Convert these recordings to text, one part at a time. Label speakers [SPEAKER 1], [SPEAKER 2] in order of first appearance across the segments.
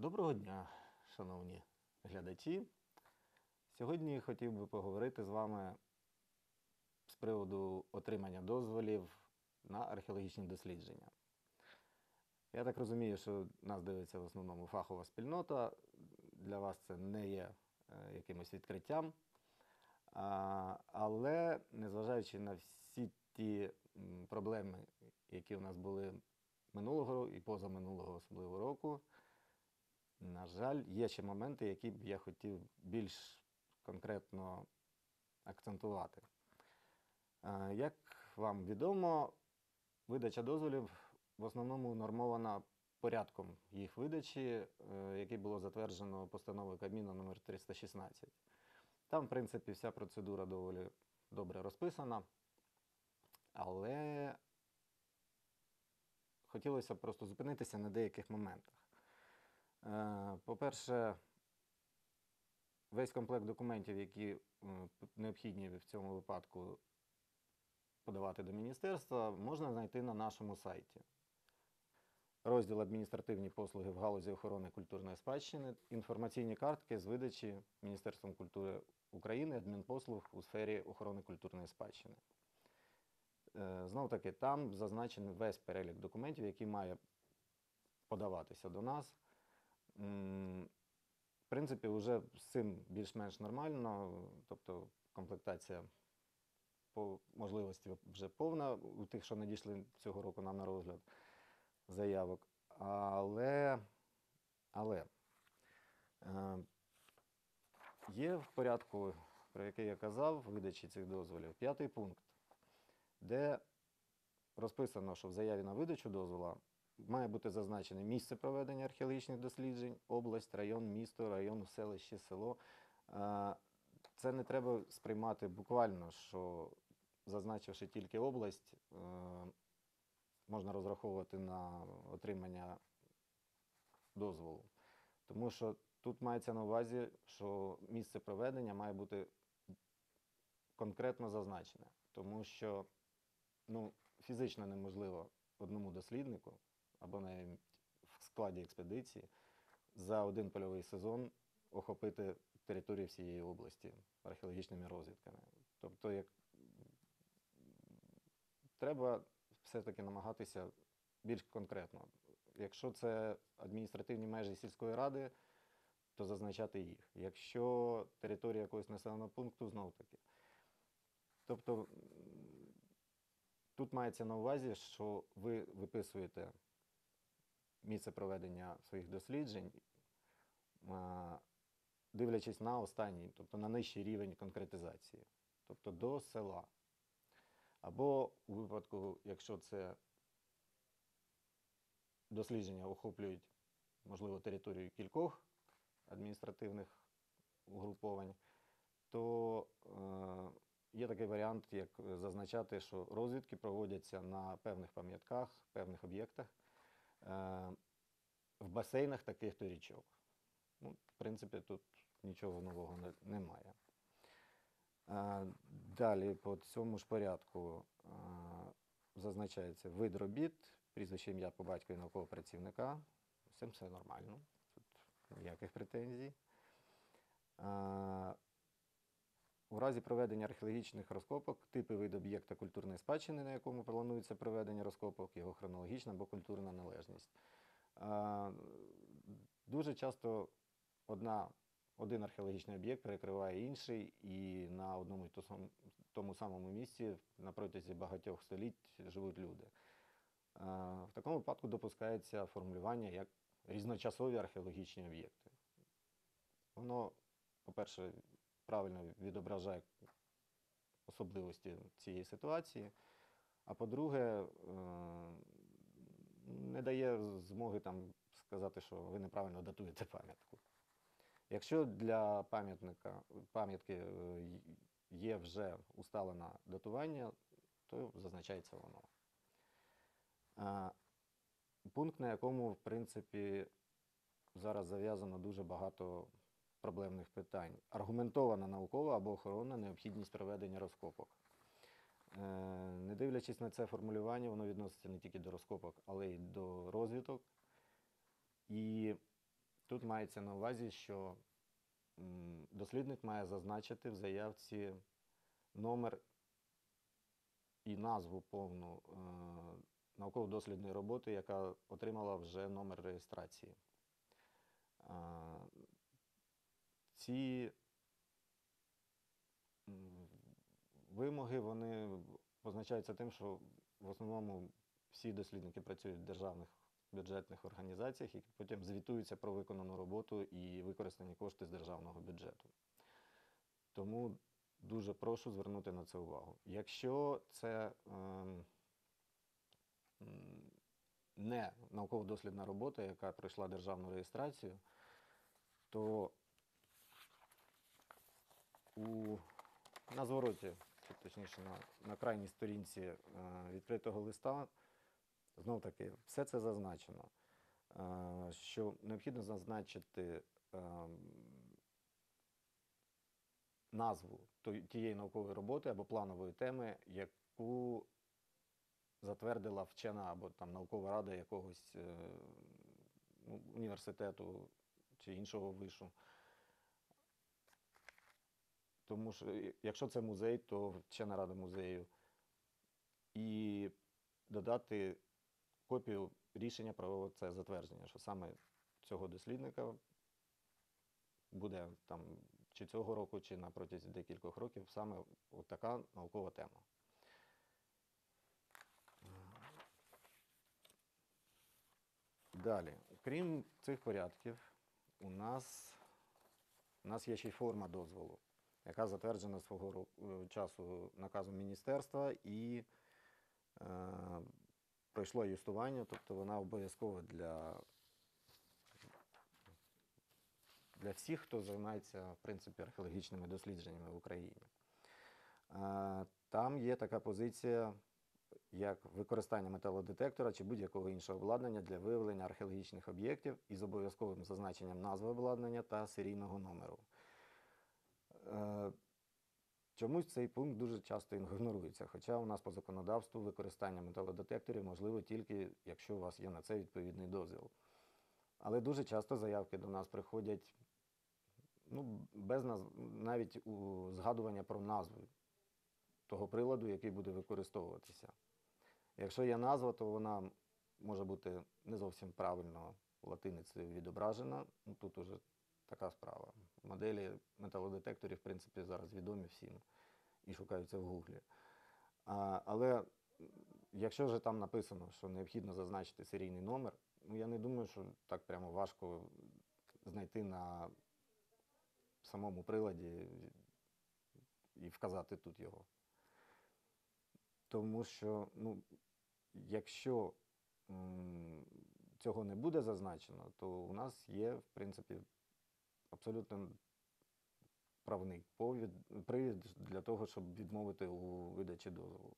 [SPEAKER 1] Доброго дня, шановні глядачі. Сьогодні хотів би поговорити з вами з приводу отримання дозволів на археологічні дослідження. Я так розумію, що нас дивиться в основному фахова спільнота. Для вас це не є е, якимось відкриттям. Але незважаючи на всі ті проблеми, які у нас були минулого і позаминулого особливо року, на жаль, є ще моменти, які б я хотів більш конкретно акцентувати. Е, Як вам відомо, видача дозволів в основному нормована порядком їх видачі, е, який було затверджено постановою Кабміну номер 316. Там, в принципі, вся процедура доволі добре розписана, але хотілося просто зупинитися на деяких моментах. Е, По-перше, весь комплект документів, які необхідні в цьому випадку подавати до міністерства, можна знайти на нашому сайті. Розділ адміністративні послуги в галузі охорони культурної спадщини, інформаційні картки з видачі Міністерством культури України адмінпослуг у сфері охорони культурної спадщини. Знову таки, там зазначений весь перелік документів, який має подаватися до нас. В принципі, вже з цим більш-менш нормально, тобто комплектація по можливості вже повна у тих, що надійшли цього року нам на розгляд заявок. Але, але е, є в порядку, про який я казав, видачі цих дозволів, п'ятий пункт, де розписано, що в заяві на видачу дозвола має бути зазначене місце проведення археологічних досліджень, область, район, місто, район, селище, село. Е, Це не треба сприймати буквально, що зазначивши тільки область, е, можна розраховувати на отримання дозволу. Тому що тут мається на увазі, що місце проведення має бути конкретно зазначене, тому що ну, фізично неможливо одному досліднику або навіть в складі експедиції за один польовий сезон охопити територію всієї області археологічними розвідками. Тобто, як треба все-таки намагатися більш конкретно. Якщо це адміністративні межі сільської ради, то зазначати їх. Якщо територія якогось населеного пункту, знов таки. Тобто тут мається на увазі, що ви виписуєте місце проведення своїх досліджень, дивлячись на останній, тобто на нижчий рівень конкретизації, тобто до села. Або у випадку, якщо це дослідження охоплюють, можливо, територію кількох адміністративних угруповань, то е, є такий варіант, як зазначати, що розвідки проводяться на певних пам'ятках, певних об'єктах, е, в басейнах таких-то річок. Ну, в принципі, тут нічого нового немає. Е, Далі по цьому ж порядку е, зазначається вид робіт, прізвище ім'я по батькові наукового працівника. Цим все нормально, тут ніяких претензій. У разі проведення археологічних розкопок, типи вид об'єкта культурної спадщини, на якому планується проведення розкопок, його хронологічна або культурна належність. Дуже часто одна один археологічний об'єкт перекриває інший, і на одному тому самому місці на протязі багатьох століть живуть люди. В такому випадку допускається формулювання як різночасові археологічні об'єкти. Воно, по-перше, правильно відображає особливості цієї ситуації, а по-друге, е, не дає змоги там сказати, що ви неправильно датуєте пам'ятку. Якщо для пам'ятника пам'ятки е, є вже усталене датування, то зазначається воно. Пункт, на якому, в принципі, зараз зав'язано дуже багато проблемних питань. Аргументована наукова або охоронна необхідність проведення розкопок. Е, Не дивлячись на це формулювання, воно відноситься не тільки до розкопок, але й до розвиток. І Тут мається на увазі, що дослідник має зазначити в заявці номер і назву повну е, науково-дослідної роботи, яка отримала вже номер реєстрації. Ці вимоги вони позначаються тим, що в основному всі дослідники працюють в державних бюджетних організаціях, які потім звітуються про виконану роботу і використані кошти з державного бюджету. Тому дуже прошу звернути на це увагу. Якщо це м, не науково-дослідна робота, яка пройшла державну реєстрацію, то у, на звороті, точніше на, на крайній сторінці е, відкритого листа, знов таки, все це зазначено, е, що необхідно зазначити ем, назву тієї наукової роботи або планової теми, яку затвердила вчена або там наукова рада якогось е, ну, університету чи іншого вишу. Тому що е, якщо це музей, то вчена рада музею. І додати копію рішення про це затвердження, що саме цього дослідника буде там чи цього року, чи на протязі декількох років саме така наукова тема. Далі, крім цих порядків, у нас, у нас є ще й форма дозволу, яка затверджена свого е, часу наказом міністерства і е, пройшло юстування, тобто вона обов'язкова для, для всіх, хто займається в принципі археологічними дослідженнями в Україні. Е, Там є така позиція, як використання металодетектора чи будь-якого іншого обладнання для виявлення археологічних об'єктів із обов'язковим зазначенням назви обладнання та серійного номеру. Е, Чомусь цей пункт дуже часто ігнорується, хоча у нас по законодавству використання металодетекторів можливо тільки, якщо у вас є на це відповідний дозвіл. Але дуже часто заявки до нас приходять ну, без наз... навіть у згадування про назву того приладу, який буде використовуватися. Якщо є назва, то вона може бути не зовсім правильно латиницею відображена. Ну, тут уже така справа. Моделі металодетекторів, в принципі, зараз відомі всім і шукаються в Гуглі. А, але якщо вже там написано, що необхідно зазначити серійний номер, ну я не думаю, що так прямо важко знайти на самому приладі і вказати тут його. Тому що, ну, якщо м, цього не буде зазначено, то у нас є, в принципі, абсолютно правний привід для того, щоб відмовити у видачі дозволу.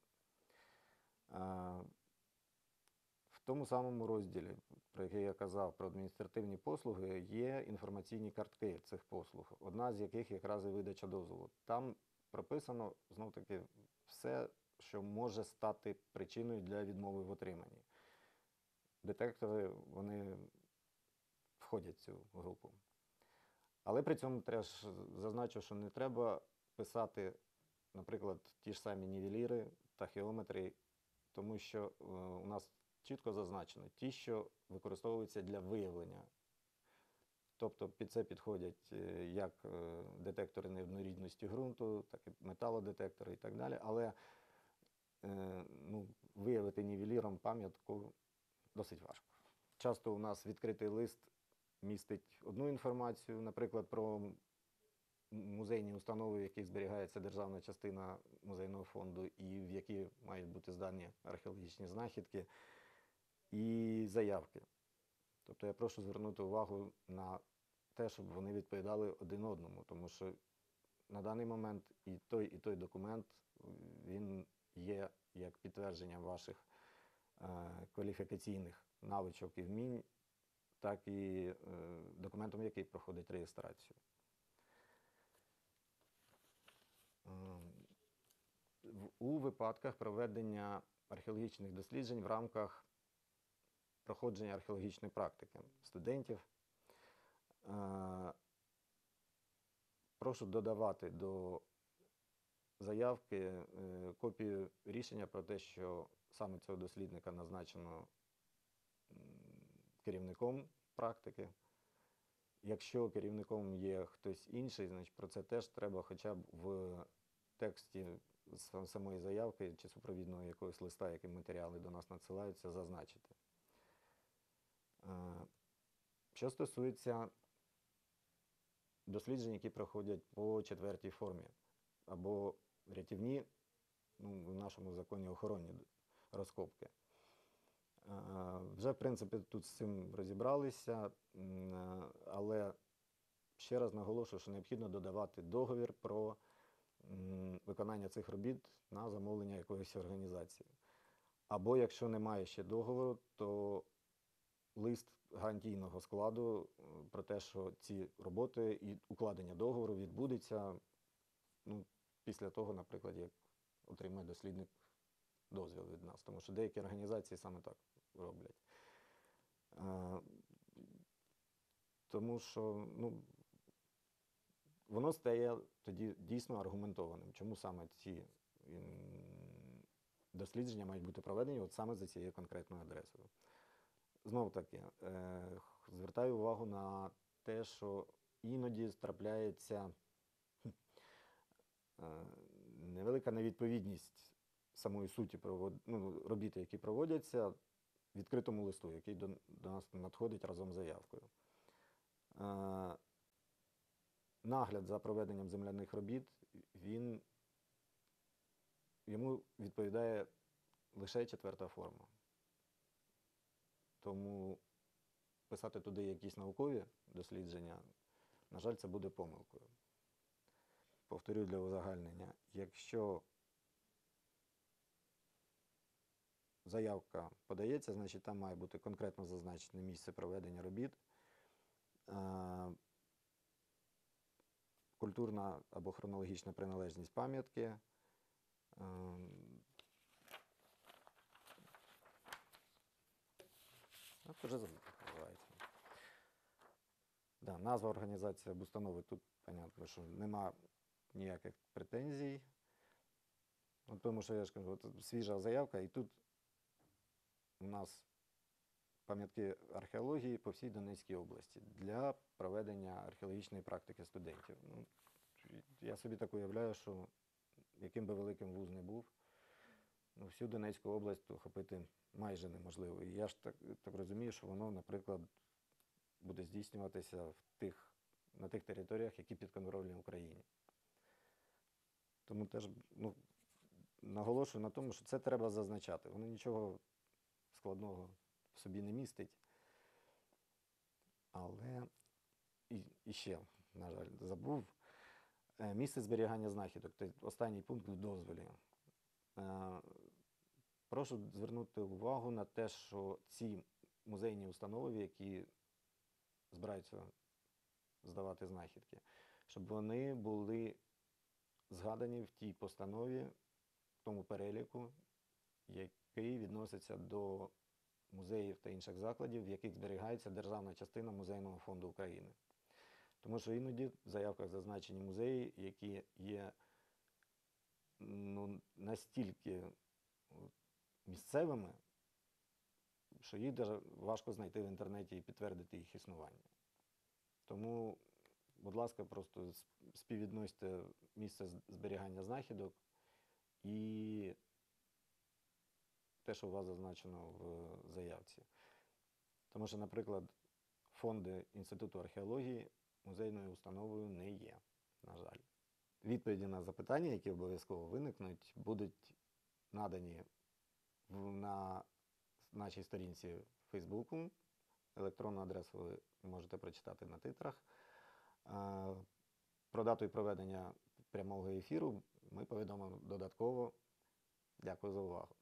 [SPEAKER 1] В тому самому розділі, про який я казав, про адміністративні послуги, є інформаційні картки цих послуг, одна з яких якраз і видача дозволу. Там прописано знов таки все, що може стати причиною для відмови в отриманні. Детектори вони входять в цю групу. Але при цьому треба ж зазначу, що не треба писати, наприклад, ті ж самі нівеліри, тахіометри, тому що е, у нас чітко зазначено ті, що використовуються для виявлення. Тобто під це підходять е, як е, детектори неоднорідності ґрунту, так і металодетектори і так далі. Але ну, виявити нівеліром пам'ятку досить важко. Часто у нас відкритий лист містить одну інформацію, наприклад, про музейні установи, в яких зберігається державна частина музейного фонду, і в які мають бути здані археологічні знахідки і заявки. Тобто я прошу звернути увагу на те, щоб вони відповідали один одному, тому що на даний момент і той, і той документ він є як підтвердженням ваших е, кваліфікаційних навичок і вмінь, так і е, документом, який проходить реєстрацію. Ем, У випадках проведення археологічних досліджень в рамках проходження археологічної практики студентів Е, Прошу додавати до заявки е, копію рішення про те, що саме цього дослідника назначено керівником практики. Якщо керівником є хтось інший, значить про це теж треба хоча б в тексті самої заявки чи супровідного якогось листа, яким матеріали до нас надсилаються, зазначити. Е, Що стосується досліджень, які проходять по четвертій формі, або рятівні, ну, в нашому законі охоронні розкопки. Е, Вже, в принципі, тут з цим розібралися, е, але ще раз наголошую, що необхідно додавати договір про виконання цих робіт на замовлення якоїсь організації. Або якщо немає ще договору, то лист гарантійного складу е, про те, що ці роботи і укладення договору відбудеться ну, після того, наприклад, як отримає дослідник дозвіл від нас. Тому що деякі організації саме так роблять. Е, Тому що ну, воно стає тоді дійсно аргументованим. Чому саме ці дослідження мають бути проведені от саме за цією конкретною адресою. Знову таки, е, звертаю увагу на те, що іноді трапляється е, невелика невідповідність самої суті ну, робіт, які проводяться, відкритому листу, який до, до нас надходить разом з заявкою. Е, нагляд за проведенням земляних робіт, він йому відповідає лише четверта форма. Тому писати туди якісь наукові дослідження, на жаль, це буде помилкою. Повторю для узагальнення, якщо заявка подається, значить там має бути конкретно зазначене місце проведення робіт, е, культурна або хронологічна приналежність пам'ятки. е, вже як називається. Да, назва організації або установи тут, понятно, що нема ніяких претензій. От тому що я ж кажу, от свіжа заявка, і тут у нас пам'ятки археології по всій Донецькій області для проведення археологічної практики студентів. Ну, я собі так уявляю, що яким би великим вуз не був, ну, всю Донецьку область охопити майже неможливо. І я ж так, так розумію, що воно, наприклад, буде здійснюватися в тих, на тих територіях, які підконтрольні Україні. Тому теж ну, наголошую на тому, що це треба зазначати. Воно нічого складного в собі не містить. Але і, і ще, на жаль, забув. Е, Місце зберігання знахідок. Це останній пункт в дозволі. Е, Прошу звернути увагу на те, що ці музейні установи, які збираються здавати знахідки, щоб вони були згадані в тій постанові, в тому переліку, який відноситься до музеїв та інших закладів, в яких зберігається державна частина Музейного фонду України. Тому що іноді в заявках зазначені музеї, які є ну, настільки місцевими, що їх важко знайти в інтернеті і підтвердити їх існування. Тому, будь ласка, просто співвідносьте місце зберігання знахідок і те, що у вас зазначено в заявці. Тому що, наприклад, фонди Інституту археології музейною установою не є, на жаль. Відповіді на запитання, які обов'язково виникнуть, будуть надані на нашій сторінці Фейсбуку. Електронну адресу ви можете прочитати на титрах. Е, Про дату і проведення прямого ефіру ми повідомимо додатково. Дякую за увагу.